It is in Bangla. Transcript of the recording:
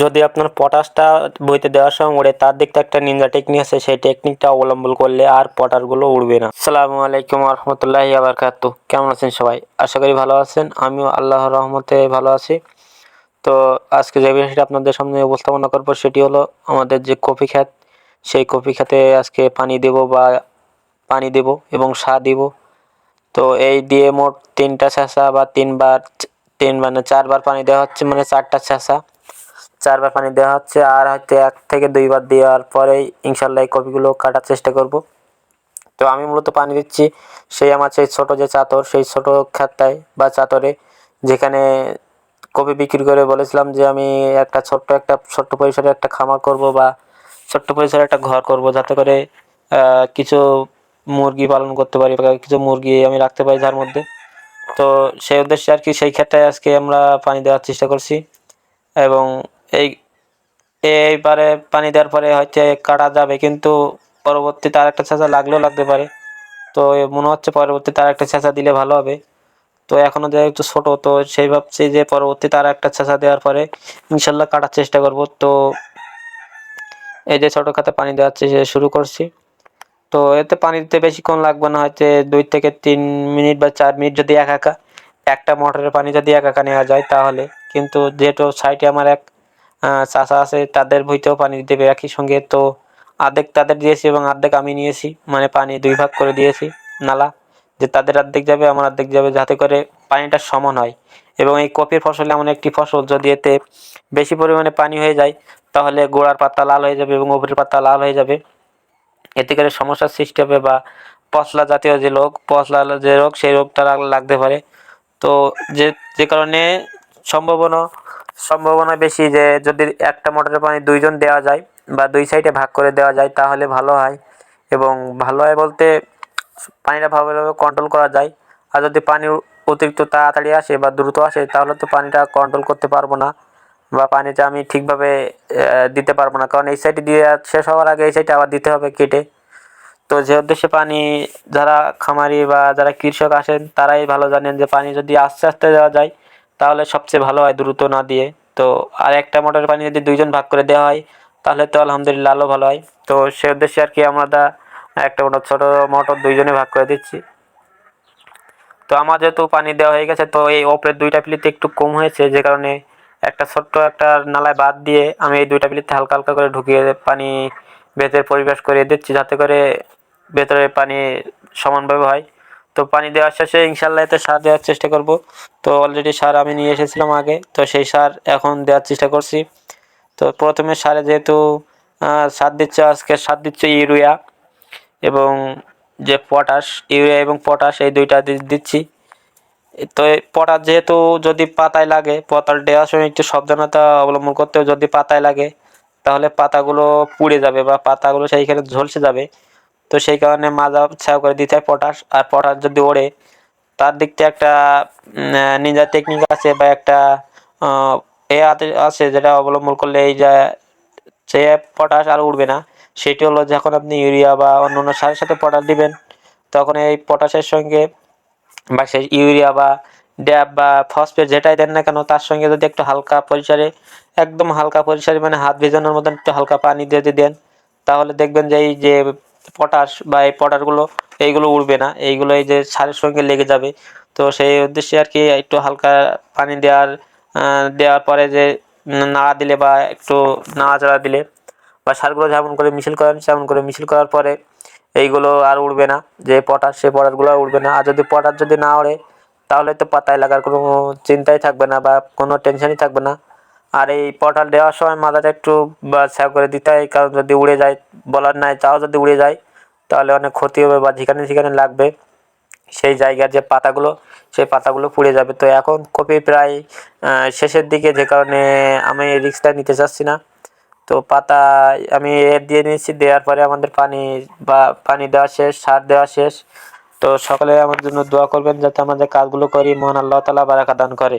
যদি আপনার পটাশটা বইতে দেওয়ার সময় উড়ে তার দিকটা একটা নিনজা টেকনিক আছে, সেই টেকনিকটা অবলম্বন করলে আর পটারগুলো উড়বে না। সালামু আলাইকুম রহমতুল্লাহি আবরকাতু কেমন আছেন সবাই? আশা করি ভালো আছেন। আমিও আল্লাহর রহমতে ভালো আছি। তো আজকে যে বিষয়টা আপনাদের সামনে উপস্থাপনা করব, সেটি হলো আমাদের যে কফি খ্যাত সেই কফি খাতে আজকে পানি দেব বা পানি দেব এবং সার দিব। তো এই দিয়ে মোট তিনটা ছ্যাঁচা বা তিনবার তিন মানে চারবার পানি দেওয়া হচ্ছে মানে চারটা ছ্যাঁচা চারবার পানি দেওয়া হচ্ছে আর হয়তো এক থেকে দুইবার দেওয়ার পরেই ইনশাল্লাহ এই কপিগুলো কাটার চেষ্টা করব। তো আমি মূলত পানি দিচ্ছি সেই আমার সেই ছোটো যে চাতর, সেই ছোটো খাতায় বা চাতরে যেখানে কপি বিক্রি করে বলেছিলাম যে আমি একটা ছোট্ট একটা, ছোট্ট পরিসরে একটা খামার করব বা ছোট্ট পরিসরে একটা ঘর করব যাতে করে কিছু মুরগি পালন করতে পারি কিছু মুরগি আমি রাখতে পারি যার মধ্যে। তো সেই উদ্দেশ্যে আর কি সেই ক্ষেত্রে আজকে আমরা পানি দেওয়ার চেষ্টা করছি এবং এই, এইবারে পানি দেওয়ার পরে হচ্ছে কাটা যাবে, কিন্তু পরবর্তীতে আর একটা ছেঁচা লাগলেও লাগতে পারে। তো মনে হচ্ছে পরবর্তীতে আর একটা ছেঁচা দিলে ভালো হবে। তো এখনও একটু ছোটো, তো সেই ভাবছি যে পরবর্তীতে আর একটা ছেঁচা দেওয়ার পরে ইনশাল্লাহ কাটার চেষ্টা করব। তো এই যে ছোটো খাতে পানি দেওয়ার চেষ্টা শুরু করছি। তো এতে পানি দিতে বেশিক্ষণ লাগবে না, হয়তো দুই থেকে তিন মিনিট বা চার মিনিট যদি এক একা, একটা মোটরের পানি যদি এক একা নেওয়া যায় তাহলে। কিন্তু যেহেতু সাইডে আমার এক চাষা আছে, তাদের বইতেও পানি দেবে একই সঙ্গে তো অর্ধেক তাদের দিয়েছি এবং অর্ধেক আমি নিয়েছি। মানে পানি দুই ভাগ করে দিয়েছি নালা। যে তাদের অর্ধেক যাবে, আমার অর্ধেক যাবে, যাতে করে পানিটা সমান হয়। এবং এই কপির ফসল এমন একটি ফসল, যদি এতে বেশি পরিমাণে পানি হয়ে যায়, তাহলে গোড়ার পাতা লাল হয়ে যাবে এবং ওপরের পাতা লাল হয়ে যাবে। এতে করে সমস্যার সৃষ্টি হবে বা পশলা জাতীয় যে রোগ পশলা যে রোগ, সেই রোগটা লাগতে পারে। তো যে যে কারণে সম্ভাবনা সম্ভাবনা বেশি যে যদি একটা মোটরের পানি দুইজন দেওয়া যায় বা দুই সাইডে ভাগ করে দেওয়া যায় তাহলে ভালো হয়। এবং ভালো হয় বলতে পানিটা ভালোভাবে কন্ট্রোল করা যায়। আর যদি পানি অতিরিক্ত তাড়াতাড়ি আসে বা দ্রুত আসে তাহলে তো পানিটা কন্ট্রোল করতে পারব না বা পানিটা আমি ঠিকভাবে দিতে পারব না। কারণ এই সাইডে দিয়ে শেষ হওয়ার আগে এই সাইডে আবার দিতে হবে কেটে। তো যে উদ্দেশ্যে পানি যারা খামারি বা যারা কৃষক আসেন তারাই ভালো জানেন যে পানি যদি আস্তে আস্তে দেওয়া যায় তাহলে সবচেয়ে ভালো হয় দ্রুত না দিয়ে। তো আর একটা মোটরের পানি যদি দুইজন ভাগ করে দেওয়া হয়, তাহলে তো আলহামদুলিল্লাহ আরও ভালো হয়। তো সে উদ্দেশ্যে আর কি আমরা একটা মোটর, ছোটো মোটর দুইজনে ভাগ করে দিচ্ছি। তো আমার যেহেতু পানি দেওয়া হয়ে গেছে, তো এই ওপরের দুইটা প্লিতে একটু কম হয়েছে, যে কারণে একটা ছোট্ট একটা নালায় বাদ দিয়ে আমি এই দুইটা প্লিতে হালকা হালকা করে ঢুকিয়ে পানি ভেতরে পরিবেশ করে দিচ্ছি, যাতে করে ভেতরে পানি সমানভাবে হয়। তো পানি দেওয়ার শেষে ইনশাল্লাহ এতে সার দেওয়ার চেষ্টা করব। তো অলরেডি সার আমি নিয়ে এসেছিলাম আগে, তো সেই সার এখন দেওয়ার চেষ্টা করছি। তো প্রথমে সারে যেহেতু সার দিচ্ছে, আজকে সার দিচ্ছে ইউরিয়া এবং যে পটাশ, ইউরিয়া এবং পটাশ এই দুইটা দিচ্ছি। তো পটাশ যেহেতু যদি পাতায় লাগে, পাতার দেওয়ার সময় একটু সাবধানতা অবলম্বন করতে যদি পাতায় লাগে, তাহলে পাতাগুলো পুড়ে যাবে বা পাতাগুলো সেইখানে ঝলসে যাবে। তো সেই কারণে মাজা ছায়া করে দিতে হয় পটাশ, আর পটাশ যদি ওড়ে, তার দিক থেকে একটা নিজের টেকনিক আছে বা একটা এ আছে যেটা অবলম্বন করলে এই যে, সে পটাশ আর উঠবে না। সেটি হলো যখন আপনি ইউরিয়া বা অন্য অন্য সারের সাথে পটাশ দিবেন, তখন এই পটাশের সঙ্গে বা সেই ইউরিয়া বা ড্যাব বা ফসফেট যেটাই দেন না কেন, তার সঙ্গে যদি একটু হালকা পরিসরে, একদম হালকা পরিসরে মানে হাত ভেজানোর মতন একটু হালকা পানি দিয়ে দেন, তাহলে দেখবেন যে এই যে পটাশ বা এই পটাশগুলো এইগুলো উড়বে না। এইগুলো এই যে সারের সঙ্গে লেগে যাবে। তো সেই উদ্দেশ্যে আর কি একটু হালকা পানি দেওয়ার দেওয়ার পরে যে নাড়া দিলে বা একটু নাড়াচাড়া দিলে বা সারগুলো যেমন করে মিছিল করেন, তেমন করে মিছিল করার পরে এইগুলো আর উড়বে না। যে পটাশ সে পটাশগুলো আর উড়বে না। আর যদি পটাশ যদি না ওড়ে, তাহলে তো পাতায় লাগার কোনো চিন্তাই থাকবে না বা কোনো টেনশনই থাকবে না। আর এই পটাল দেওয়ার সময় মাথাটা একটু বা করে দিতে হয়, কারণ যদি উড়ে যায়, বলার নাই, তাও যদি উড়ে যায়, তাহলে অনেক ক্ষতি হবে বা যেখানে যেখানে লাগবে, সেই জায়গার যে পাতাগুলো, সেই পাতাগুলো পুড়ে যাবে। তো এখন কপি প্রায় শেষের দিকে যে কারণে আমি রিক্সটা নিতে চাচ্ছি না। তো পাতা আমি এর দিয়ে নিয়েছি, দেওয়ার পরে আমাদের পানি বা পানি দেওয়া শেষ, সার দেওয়া শেষ। তো সকলে আমার জন্য দোয়া করবেন, যাতে আমাদের কাজগুলো করি, মহান আল্লাহ তালা বারাকা দান করে।